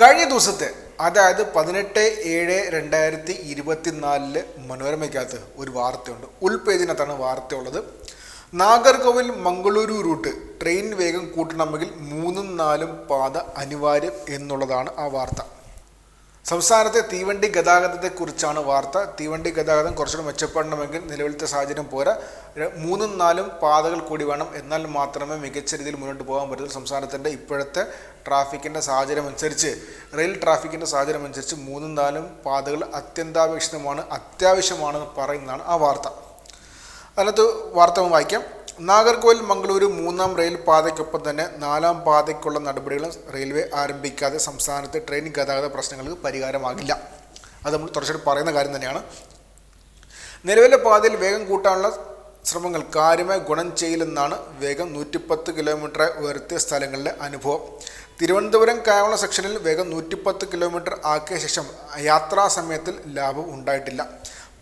കഴിഞ്ഞ ദിവസത്തെ അതായത് പതിനെട്ട് ഏഴ് രണ്ടായിരത്തി ഇരുപത്തിനാലിൽ മനോരമയ്ക്കകത്ത് ഒരു വാർത്തയുണ്ട്. ഉൾപേജിനകത്താണ് വാർത്തയുള്ളത്. നാഗർകോവിൽ മംഗളൂരു റൂട്ട് ട്രെയിൻ വേഗം കൂട്ടണമെങ്കിൽ മൂന്നും നാലും പാത അനിവാര്യം എന്നുള്ളതാണ് ആ വാർത്ത. സംസ്ഥാനത്തെ തീവണ്ടി ഗതാഗതത്തെക്കുറിച്ചാണ് വാർത്ത. തീവണ്ടി ഗതാഗതം കുറച്ചുകൂടി മെച്ചപ്പെടണമെങ്കിൽ നിലവിലത്തെ സാഹചര്യം പോരാ. മൂന്നും നാലും പാതകൾ കൂടി വേണം. എന്നാൽ മാത്രമേ മികച്ച രീതിയിൽ മുന്നോട്ട് പോകാൻ പറ്റുള്ളൂ സംസ്ഥാനത്തിന്റെ ഇപ്പോഴത്തെ ട്രാഫിക്കിന്റെ സാഹചര്യം അനുസരിച്ച് റെയിൽ ട്രാഫിക്കിന്റെ സാഹചര്യം അനുസരിച്ച് മൂന്നും നാലും പാതകൾ അത്യന്താപേക്ഷിതമാണ് അത്യാവശ്യമാണെന്ന് പറയുന്നതാണ് ആ വാർത്ത. അതിനകത്ത് വാർത്ത വായിക്കാം. നാഗർകോവിൽ മംഗളൂരു മൂന്നാം റെയിൽ പാതയ്ക്കൊപ്പം തന്നെ നാലാം പാതയ്ക്കുള്ള നടപടികളും റെയിൽവേ ആരംഭിക്കാതെ സംസ്ഥാനത്തെ ട്രെയിൻ ഗതാഗത പ്രശ്നങ്ങൾക്ക് പരിഹാരമാകില്ല. അത് നമ്മൾ തുടർച്ചയായിട്ട് പറയുന്ന കാര്യം തന്നെയാണ്. നിലവിലെ പാതയിൽ വേഗം കൂട്ടാനുള്ള ശ്രമങ്ങൾ കാര്യമായി ഗുണം ചെയ്യില്ലെന്നാണ് വേഗം നൂറ്റിപ്പത്ത് കിലോമീറ്റർ ഉയർത്തിയ സ്ഥലങ്ങളിലെ അനുഭവം. തിരുവനന്തപുരം കായംകുളം സെക്ഷനിൽ വേഗം നൂറ്റിപ്പത്ത് കിലോമീറ്റർ ആക്കിയ ശേഷം യാത്രാ സമയത്തിൽ ലാഭം ഉണ്ടായിട്ടില്ല.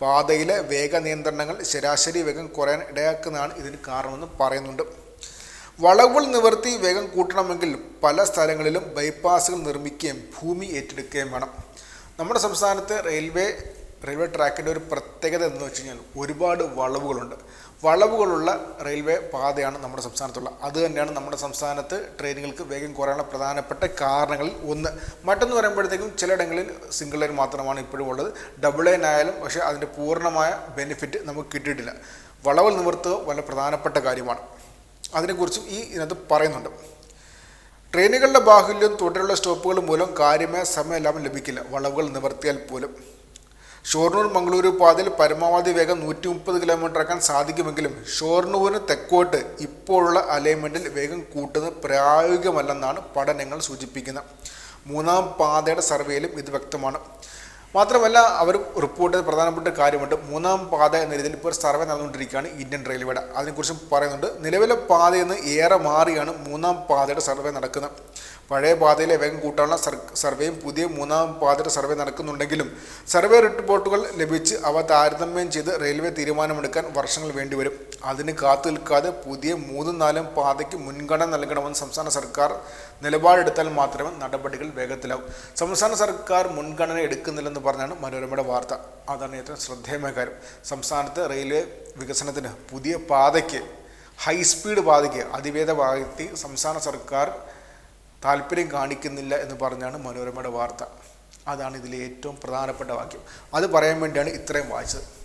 പാതയിലെ വേഗ നിയന്ത്രണങ്ങൾ ശരാശരി വേഗം കുറയാൻ ഇടയാക്കുന്നതാണ് ഇതിന് കാരണമെന്ന് പറയുന്നുണ്ട്. വളവുകൾ നിവർത്തി വേഗം കൂട്ടണമെങ്കിൽ പല സ്ഥലങ്ങളിലും ബൈപ്പാസുകൾ നിർമ്മിക്കുകയും ഭൂമി ഏറ്റെടുക്കുകയും വേണം. നമ്മുടെ സംസ്ഥാനത്ത് റെയിൽവേ റെയിൽവേ ട്രാക്കിന്റെ ഒരു പ്രത്യേകത എന്ന് വെച്ച് കഴിഞ്ഞാൽ ഒരുപാട് വളവുകളുണ്ട്. വളവുകളുള്ള റെയിൽവേ പാതയാണ് നമ്മുടെ സംസ്ഥാനത്തുള്ള. അത് തന്നെയാണ് നമ്മുടെ സംസ്ഥാനത്ത് ട്രെയിനുകൾക്ക് വേഗം കുറയാനുള്ള പ്രധാനപ്പെട്ട കാരണങ്ങളിൽ ഒന്ന്. മറ്റൊന്ന് പറയുമ്പോഴത്തേക്കും ചിലയിടങ്ങളിൽ സിംഗിൾ ലൈൻ മാത്രമാണ് ഇപ്പോഴും ഉള്ളത്. ഡബിൾ ലൈൻ ആയാലും പക്ഷേ അതിന്റെ പൂർണമായ ബെനിഫിറ്റ് നമുക്ക് കിട്ടിയിട്ടില്ല. വളവുകൾ നിവർത്തുക വളരെ പ്രധാനപ്പെട്ട കാര്യമാണ്. അതിനെക്കുറിച്ചും ഈ ഇതിനകത്ത് പറയുന്നുണ്ട്. ട്രെയിനുകളുടെ ബാഹുല്യം തുടരെയുള്ള സ്റ്റോപ്പുകൾ മൂലം കാര്യമായ സമയ ലാഭം ലഭിക്കില്ല. വളവുകൾ നിവർത്തിയാൽ പോലും. ഷൊർണൂർ മംഗളൂരു പാതയിൽ പരമാവധി വേഗം നൂറ്റി മുപ്പത് കിലോമീറ്റർ ആക്കാൻ സാധിക്കുമെങ്കിലും ഷൊർണൂരിന് തെക്കോട്ട് ഇപ്പോഴുള്ള അലൈൻമെന്റിൽ വേഗം കൂട്ടുന്നത് പ്രായോഗികമല്ലെന്നാണ് പഠനങ്ങൾ സൂചിപ്പിക്കുന്നത്. മൂന്നാം പാതയുടെ സർവേയിലും ഇത് വ്യക്തമാണ്. മാത്രമല്ല അവർ റിപ്പോർട്ട് പ്രധാനപ്പെട്ട കാര്യമുണ്ട്. മൂന്നാം പാത എന്ന രീതിയിൽ ഇപ്പോൾ സർവേ നടന്നുകൊണ്ടിരിക്കുകയാണ് ഇന്ത്യൻ റെയിൽവേയുടെ. അതിനെക്കുറിച്ചും പറയുന്നുണ്ട്. നിലവിലെ പാതയിൽ നിന്ന് ഏറെ മാറിയാണ് മൂന്നാം പാതയുടെ സർവേ നടക്കുന്നത്. പഴയ പാതയിലെ വേഗം കൂട്ടാനുള്ള സർ- സർവേയും പുതിയ മൂന്നാം പാതയുടെ സർവേ നടക്കുന്നുണ്ടെങ്കിലും സർവേ റിപ്പോർട്ടുകൾ ലഭിച്ച് അവ താരതമ്യം ചെയ്ത് റെയിൽവേ തീരുമാനമെടുക്കാൻ വർഷങ്ങൾ വേണ്ടിവരും. അതിന് കാത്തു നിൽക്കാതെ പുതിയ മൂന്നും നാലും പാതയ്ക്ക് മുൻഗണന നൽകണമെന്ന് സംസ്ഥാന സർക്കാർ നിലപാടെടുത്താൽ മാത്രമേ നടപടികൾ വേഗത്തിലാവും. സംസ്ഥാന സർക്കാർ മുൻഗണന എടുക്കുന്നില്ലെന്ന് പറഞ്ഞാണ് മനോരമയുടെ വാർത്ത. അതാണ് ഏറ്റവും ശ്രദ്ധേയമായ കാര്യം. സംസ്ഥാനത്ത് റെയിൽവേ വികസനത്തിന് പുതിയ പാതയ്ക്ക് ഹൈസ്പീഡ് പാതയ്ക്ക് അതിവേഗ പാതയ്ക്ക് സംസ്ഥാന സർക്കാർ താല്പര്യം കാണിക്കുന്നില്ല എന്ന് പറഞ്ഞാണ് മനോരമയുടെ വാർത്ത. അതാണ് ഇതിലെ ഏറ്റവും പ്രധാനപ്പെട്ട വാക്യം. അത് പറയാൻ വേണ്ടിയാണ് ഇത്രയും വായിച്ചത്.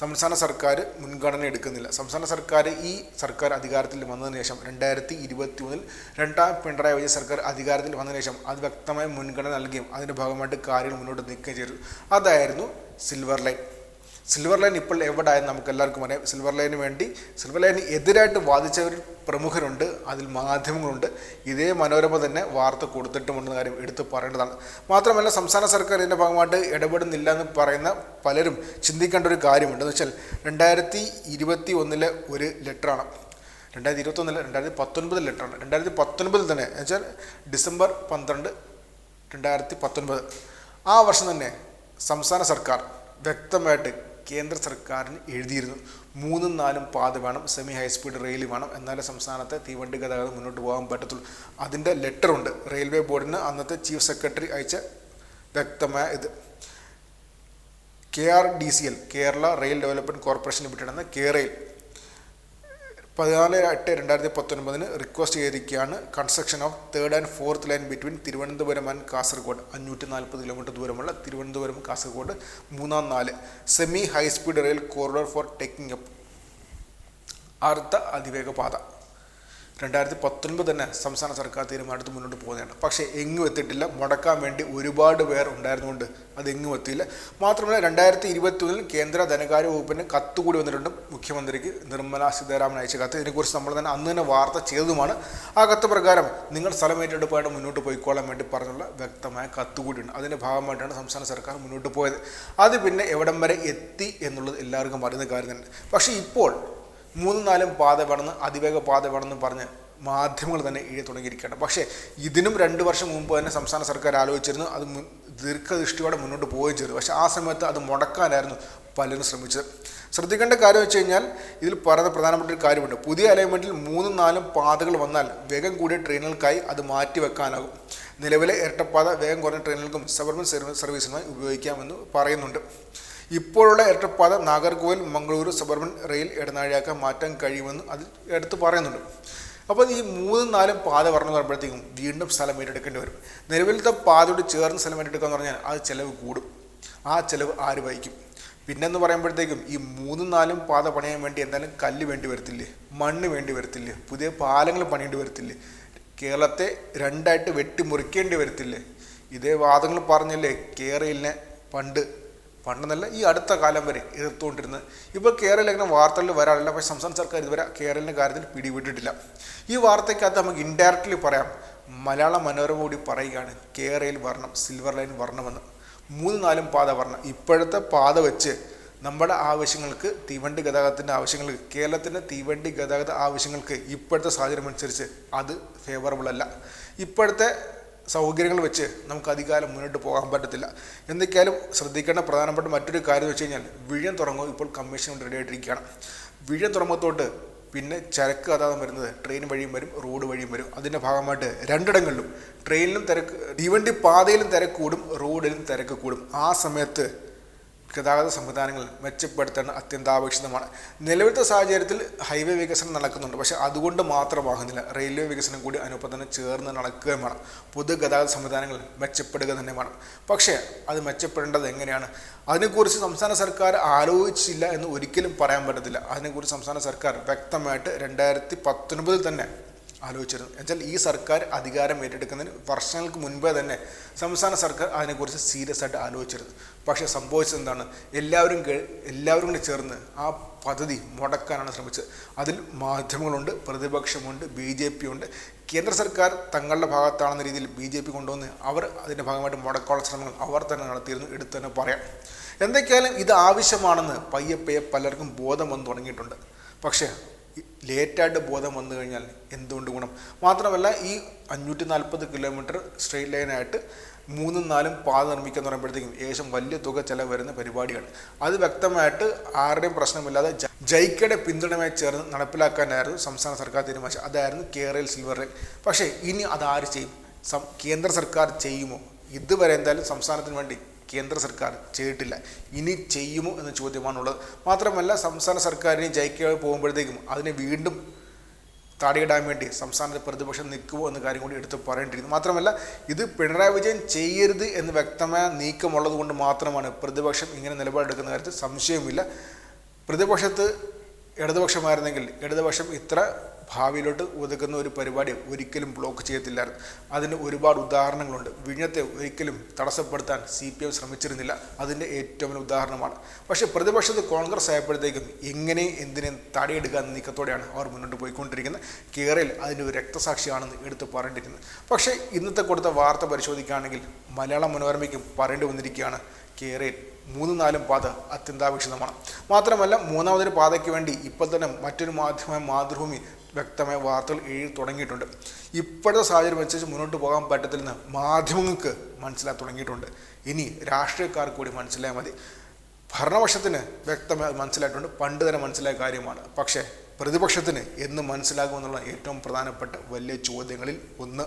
സംസ്ഥാന സർക്കാർ മുൻഗണന എടുക്കുന്നില്ല. സംസ്ഥാന സർക്കാർ ഈ സർക്കാർ അധികാരത്തിൽ വന്നതിന് ശേഷം രണ്ടായിരത്തി ഇരുപത്തി ഒന്നിൽ രണ്ടാം പിണറായി വിജയൻ സർക്കാർ അധികാരത്തിൽ വന്നതിന് ശേഷം അത് വ്യക്തമായ മുൻഗണന നൽകുകയും അതിന്റെ ഭാഗമായിട്ട് കാര്യങ്ങൾ മുന്നോട്ട് നീക്കുകയും ചെയ്തു. അതായിരുന്നു സിൽവർ ലൈൻ. സിൽവർ ലൈൻ ഇപ്പോൾ എവിടെ ആയെന്ന് നമുക്ക് എല്ലാവർക്കും അറിയാം സിൽവർ ലൈന് വേണ്ടി സിൽവർ ലൈന് എതിരായിട്ട് വാദിച്ചവർ പ്രമുഖരുണ്ട്. അതിൽ മാധ്യമങ്ങളുണ്ട്. ഇതേ മനോരമ തന്നെ വാർത്ത കൊടുത്തിട്ടുമുണ്ടെന്ന കാര്യം എടുത്തു പറയേണ്ടതാണ്. മാത്രമല്ല സംസ്ഥാന സർക്കാർ ഇതിന്റെ ഭാഗമായിട്ട് ഇടപെടുന്നില്ല എന്ന് പറയുന്ന പലരും ചിന്തിക്കേണ്ട ഒരു കാര്യമുണ്ട്. എന്ന് വെച്ചാൽ രണ്ടായിരത്തി ഇരുപത്തി ഒന്നിലെ ഒരു ലെറ്ററാണ് രണ്ടായിരത്തി ഇരുപത്തൊന്നിലെ രണ്ടായിരത്തി പത്തൊൻപത് ലെറ്ററാണ് രണ്ടായിരത്തി പത്തൊൻപതിൽ തന്നെ. എന്ന് വെച്ചാൽ ഡിസംബർ പന്ത്രണ്ട് രണ്ടായിരത്തി പത്തൊൻപത് ആ വർഷം തന്നെ സംസ്ഥാന സർക്കാർ വ്യക്തമായിട്ട് കേന്ദ്ര സർക്കാരിന് എഴുതിയിരുന്നു. മൂന്നും നാലും പാത വേണം സെമി ഹൈസ്പീഡ് റെയിൽ വേണം. എന്നാലേ സംസ്ഥാനത്തെ തീവണ്ടി ഗതാഗതം മുന്നോട്ട് പോകാൻ പറ്റത്തുള്ളൂ. അതിന്റെ ലെറ്ററുണ്ട് റെയിൽവേ ബോർഡിന് അന്നത്തെ ചീഫ് സെക്രട്ടറി അയച്ച വ്യക്തമായ ഇത്. K R D C L Kerala rail development corporation limited എന്ന കെ റെയിൽ പതിനാല് എട്ട് രണ്ടായിരത്തി പത്തൊൻപതിന് റിക്വസ്റ്റ് ചെയ്തിരിക്കുകയാണ് construction of third and fourth line between Thiruvananthapuram and Kasaragod. അഞ്ഞൂറ്റി നാൽപ്പത് കിലോമീറ്റർ ദൂരമുള്ള തിരുവനന്തപുരം കാസർഗോഡ് മൂന്നാം നാല്. Semi high speed rail corridor for taking up അർദ്ധ അതിവേഗ പാത. രണ്ടായിരത്തി പത്തൊൻപത് തന്നെ സംസ്ഥാന സർക്കാർ തീരുമാനത്ത് മുന്നോട്ട് പോകുന്നതാണ്. പക്ഷേ എങ്ങും എത്തിയിട്ടില്ല. മുടക്കാൻ വേണ്ടി ഒരുപാട് പേർ ഉണ്ടായിരുന്നുകൊണ്ട് അത് എങ്ങും എത്തിയില്ല. മാത്രമല്ല രണ്ടായിരത്തി ഇരുപത്തി ഒന്നിൽ കേന്ദ്ര ധനകാര്യ വകുപ്പിന് കത്ത് കൂടി വന്നിട്ടുണ്ട്. മുഖ്യമന്ത്രിക്ക് നിർമ്മല സീതാരാമൻ അയച്ച കത്ത്. ഇതിനെക്കുറിച്ച് നമ്മൾ തന്നെ അന്ന് തന്നെ വാർത്ത ചെയ്തതുമാണ്. ആ കത്ത് പ്രകാരം നിങ്ങൾ സ്ഥലം ഏറ്റെടുപ്പായിട്ട് മുന്നോട്ട് പോയിക്കോളാൻ വേണ്ടി പറഞ്ഞുള്ള വ്യക്തമായ കത്ത് കൂടിയുണ്ട്. അതിന്റെ ഭാഗമായിട്ടാണ് സംസ്ഥാന സർക്കാർ മുന്നോട്ട് പോയത്. അത് പിന്നെ എവിടം വരെ എത്തി എന്നുള്ളത് എല്ലാവർക്കും അറിയുന്ന കാര്യം തന്നെ പക്ഷേ ഇപ്പോൾ മൂന്നും നാലും പാത വേണമെന്ന് അതിവേഗ പാത വേണമെന്ന് പറഞ്ഞ് മാധ്യമങ്ങൾ തന്നെ എഴുതി തുടങ്ങിയിരിക്കുകയാണ്. പക്ഷേ ഇതിനും രണ്ട് വർഷം മുമ്പ് തന്നെ സംസ്ഥാന സർക്കാർ ആലോചിച്ചിരുന്നു അത് ദീർഘദൃഷ്ടിയോടെ മുന്നോട്ട് പോവുകയും ചെയ്തു. പക്ഷേ ആ സമയത്ത് അത് മുടക്കാനായിരുന്നു പലരും ശ്രമിച്ചത്. ശ്രദ്ധിക്കേണ്ട കാര്യം വെച്ച് കഴിഞ്ഞാൽ ഇതിൽ പറയുന്ന പ്രധാനപ്പെട്ട ഒരു കാര്യമുണ്ട്. പുതിയ അലൈൻമെന്റിൽ മൂന്നും നാലും പാതകൾ വന്നാൽ വേഗം കൂടിയ ട്രെയിനുകൾക്കായി അത് മാറ്റി വെക്കാനാകും. നിലവിലെ ഇരട്ടപ്പാത വേഗം കുറഞ്ഞ ട്രെയിനുകൾക്കും സബർബൻ സർവീസുമായി ഉപയോഗിക്കാമെന്ന് പറയുന്നുണ്ട്. ഇപ്പോഴുള്ള ഇരട്ടപ്പാത നാഗർകോവിൽ മംഗളൂരു സബർബൻ റെയിൽ ഇടനാഴിയാക്കാൻ മാറ്റാൻ കഴിയുമെന്ന് അതിൽ എടുത്ത് പറയുന്നുണ്ട്. അപ്പോൾ ഈ മൂന്നും നാലും പാത പറഞ്ഞു പറയുമ്പോഴത്തേക്കും വീണ്ടും സ്ഥലം ഏറ്റെടുക്കേണ്ടി വരും. നിലവിലത്തെ പാതയോട് ചേർന്ന് സ്ഥലം ഏറ്റെടുക്കുക എന്ന് പറഞ്ഞാൽ അത് ചിലവ് കൂടും. ആ ചിലവ് ആര് വഹിക്കും? പിന്നെന്ന് പറയുമ്പോഴത്തേക്കും ഈ മൂന്നും നാലും പാത പണിയാൻ വേണ്ടി എന്തായാലും കല്ല് വേണ്ടി വരത്തില്ലേ? മണ്ണ് വേണ്ടി വരത്തില്ലേ? പുതിയ പാലങ്ങൾ പണിയേണ്ടി വരത്തില്ലേ? കേരളത്തെ രണ്ടായിട്ട് വെട്ടിമുറിക്കേണ്ടി വരത്തില്ലേ? ഇതേ വാദങ്ങൾ പറഞ്ഞല്ലേ? കേരളിനെ പണ്ട് പണ്ടെന്നല്ല ഈ അടുത്ത കാലം വരെ എതിർത്തുകൊണ്ടിരുന്നത്. ഇപ്പോൾ കേരളം ഇങ്ങനെ വാർത്തകളിൽ വരാറില്ല പക്ഷേ സംസ്ഥാന സർക്കാർ ഇതുവരെ കേരളിന്റെ കാര്യത്തിൽ പിടിവിട്ടിട്ടില്ല. ഈ വാർത്തയ്ക്കകത്ത് നമുക്ക് ഇൻഡയറക്റ്റ്ലി പറയാം മലയാള മനോരമ കൂടി പറയുകയാണ് കേരളയിൽ വരണം സിൽവർ ലൈൻ വരണമെന്ന്. മൂന്ന് നാലും പാത വരണം. ഇപ്പോഴത്തെ പാത വെച്ച് നമ്മുടെ ആവശ്യങ്ങൾക്ക് തീവണ്ടി ഗതാഗതത്തിന്റെ ആവശ്യങ്ങൾക്ക് കേരളത്തിന്റെ തീവണ്ടി ഗതാഗത ആവശ്യങ്ങൾക്ക് ഇപ്പോഴത്തെ സാഹചര്യം അനുസരിച്ച് അത് ഫേവറബിൾ അല്ല. ഇപ്പോഴത്തെ സൗകര്യങ്ങൾ വെച്ച് നമുക്ക് അധികാലം മുന്നോട്ട് പോകാൻ പറ്റത്തില്ല. എന്തൊക്കെയാലും ശ്രദ്ധിക്കേണ്ട പ്രധാനപ്പെട്ട മറ്റൊരു കാര്യം എന്ന് വെച്ച് കഴിഞ്ഞാൽ വിഴിഞ്ഞം തുറങ്ങും ഇപ്പോൾ കമ്മീഷൻ റെഡി ആയിട്ടിരിക്കുകയാണ്. വിഴിഞ്ഞം തുറമുഖത്തോട്ട് പിന്നെ ചരക്ക് ഗതാഗതം വരുന്നത് ട്രെയിൻ വഴിയും വരും റോഡ് വഴിയും വരും. അതിന്റെ ഭാഗമായിട്ട് രണ്ടിടങ്ങളിലും ട്രെയിനിലും തിരക്ക് തീവണ്ടി പാതയിലും തിരക്ക് കൂടും റോഡിലും തിരക്ക് കൂടും. ആ സമയത്ത് ഗതാഗത സംവിധാനങ്ങൾ മെച്ചപ്പെടുത്തേണ്ട അത്യന്താപേക്ഷിതമാണ്. നിലവിലത്തെ സാഹചര്യത്തിൽ ഹൈവേ വികസനം നടക്കുന്നുണ്ട്. പക്ഷേ അതുകൊണ്ട് മാത്രമാകുന്നില്ല റെയിൽവേ വികസനം കൂടി അതിനൊപ്പം തന്നെ ചേർന്ന് നടക്കുകയും വേണം പൊതുഗതാഗത സംവിധാനങ്ങൾ മെച്ചപ്പെടുക തന്നെ വേണം പക്ഷേ അത് മെച്ചപ്പെടേണ്ടത് എങ്ങനെയാണ്? അതിനെക്കുറിച്ച് സംസ്ഥാന സർക്കാർ ആലോചിച്ചില്ല എന്ന് ഒരിക്കലും പറയാൻ പറ്റത്തില്ല. അതിനെക്കുറിച്ച് സംസ്ഥാന സർക്കാർ വ്യക്തമായിട്ട് രണ്ടായിരത്തി പത്തൊൻപതിൽ തന്നെ ആലോചിച്ചിരുന്നു എന്നുവെച്ചാൽ ഈ സർക്കാർ അധികാരം ഏറ്റെടുക്കുന്നതിന് വർഷങ്ങൾക്ക് മുൻപേ തന്നെ സംസ്ഥാന സർക്കാർ അതിനെക്കുറിച്ച് സീരിയസ് ആയിട്ട് ആലോചിച്ചിരുന്നു പക്ഷേ സംഭവിച്ചത് എന്താണ്? എല്ലാവരും എല്ലാവരും കൂടി ചേർന്ന് ആ പദ്ധതി മുടക്കാനാണ് ശ്രമിച്ചത്. അതിൽ മാധ്യമങ്ങളുണ്ട് പ്രതിപക്ഷമുണ്ട് ബി ജെ പി ഉണ്ട് കേന്ദ്ര സർക്കാർ തങ്ങളുടെ ഭാഗത്താണെന്ന രീതിയിൽ ബി ജെ പി കൊണ്ടുവന്ന് അവർ അതിന്റെ ഭാഗമായിട്ട് മുടക്കാനുള്ള ശ്രമങ്ങൾ അവർ തന്നെ നടത്തിയിരുന്നു എടുത്തു തന്നെ പറയാം. എന്തൊക്കെയാലും ഇത് ആവശ്യമാണെന്ന് പയ്യെ പയ്യെ പലർക്കും ബോധം വന്നു തുടങ്ങിയിട്ടുണ്ട്. പക്ഷേ ലേറ്റായിട്ട് ബോധം വന്നു കഴിഞ്ഞാൽ എന്തുകൊണ്ട് ഗുണം? മാത്രമല്ല ഈ അഞ്ഞൂറ്റി നാൽപ്പത് കിലോമീറ്റർ സ്ട്രെയിറ്റ് ലൈനായിട്ട് മൂന്നും നാലും പാത നിർമ്മിക്കുക എന്ന് പറയുമ്പോഴത്തേക്കും ഏകദേശം വലിയ തുക ചിലവ് വരുന്ന പരിപാടിയാണ് അത് വ്യക്തമായിട്ട് ആരുടെയും പ്രശ്നമില്ലാതെ ജൈക്കയുടെ പിന്തുണയുമായി ചേർന്ന് നടപ്പിലാക്കാനായിരുന്നു സംസ്ഥാന സർക്കാർ തീരുമാനിച്ചത്. അതായിരുന്നു കേരളയിൽ സിൽവർ റെയിൽ പക്ഷേ ഇനി അതാര് ചെയ്യും? കേന്ദ്ര സർക്കാർ ചെയ്യുമോ? ഇതുവരെ എന്തായാലും സംസ്ഥാനത്തിന് വേണ്ടി കേന്ദ്ര സർക്കാർ ചെയ്തിട്ടില്ല. ഇനി ചെയ്യുമോ എന്ന ചോദ്യമാണുള്ളത്. മാത്രമല്ല സംസ്ഥാന സർക്കാരിനെ ജയിക്കുക പോകുമ്പോഴത്തേക്കും അതിനെ വീണ്ടും താടിയിടാൻ വേണ്ടി സംസ്ഥാനത്തെ പ്രതിപക്ഷം നിൽക്കുമോ എന്ന കാര്യം കൂടി എടുത്ത് പറയേണ്ടിയിരുന്നു മാത്രമല്ല ഇത് പിണറായി വിജയൻ ചെയ്യരുത് എന്ന് വ്യക്തമായ നീക്കമുള്ളത് കൊണ്ട് മാത്രമാണ് പ്രതിപക്ഷം ഇങ്ങനെ നിലപാടെടുക്കുന്ന കാര്യത്തിൽ സംശയമില്ല പ്രതിപക്ഷത്ത് ഇടതുപക്ഷമായിരുന്നെങ്കിൽ ഇടതുപക്ഷം ഇത്ര ഭാവിയിലോട്ട് ഒതുക്കുന്ന ഒരു പരിപാടി ഒരിക്കലും ബ്ലോക്ക് ചെയ്യത്തില്ലായിരുന്നു. അതിന് ഒരുപാട് ഉദാഹരണങ്ങളുണ്ട്. വിഴിഞ്ഞത്തെ ഒരിക്കലും തടസ്സപ്പെടുത്താൻ സി പി എം ശ്രമിച്ചിരുന്നില്ല. അതിന്റെ ഏറ്റവും വലിയ ഉദാഹരണമാണ്. പക്ഷേ പ്രതിപക്ഷത്ത് കോൺഗ്രസ് ആയപ്പോഴത്തേക്കും എങ്ങനെ എന്തിനേയും തടയെടുക്കുക എന്ന നീക്കത്തോടെയാണ് അവർ മുന്നോട്ട് പോയിക്കൊണ്ടിരിക്കുന്നത്. കേരളയിൽ അതിന്റെ ഒരു രക്തസാക്ഷിയാണെന്ന് എടുത്ത് പറയേണ്ടിയിരിക്കുന്നത് പക്ഷേ ഇന്നത്തെ കൊടുത്ത വാർത്ത പരിശോധിക്കുകയാണെങ്കിൽ മലയാള മനോരമയ്ക്കും പറയേണ്ടി വന്നിരിക്കുകയാണ്. കേരളയിൽ മൂന്നും നാലും പാത അത്യന്താപേക്ഷിതമാണ്. മാത്രമല്ല മൂന്നാമതൊരു പാതയ്ക്ക് വേണ്ടി ഇപ്പോൾ തന്നെ മറ്റൊരു മാധ്യമമായ മാതൃഭൂമി വ്യക്തമായ വാർത്തകൾ എഴുതി തുടങ്ങിയിട്ടുണ്ട്. ഇപ്പോഴത്തെ സാഹചര്യം വെച്ച് മുന്നോട്ട് പോകാൻ പറ്റത്തില്ലെന്ന് മാധ്യമങ്ങൾക്ക് മനസ്സിലാക്കി തുടങ്ങിയിട്ടുണ്ട്. ഇനി രാഷ്ട്രീയക്കാർക്ക് കൂടി മനസ്സിലായാൽ മതി. ഭരണപക്ഷത്തിന് വ്യക്തമായി മനസ്സിലായിട്ടുണ്ട്. പണ്ട് തന്നെ മനസ്സിലായ കാര്യമാണ്. പക്ഷേ പ്രതിപക്ഷത്തിന് എന്ന് മനസ്സിലാകുമെന്നുള്ള ഏറ്റവും പ്രധാനപ്പെട്ട വലിയ ചോദ്യങ്ങളിൽ ഒന്ന്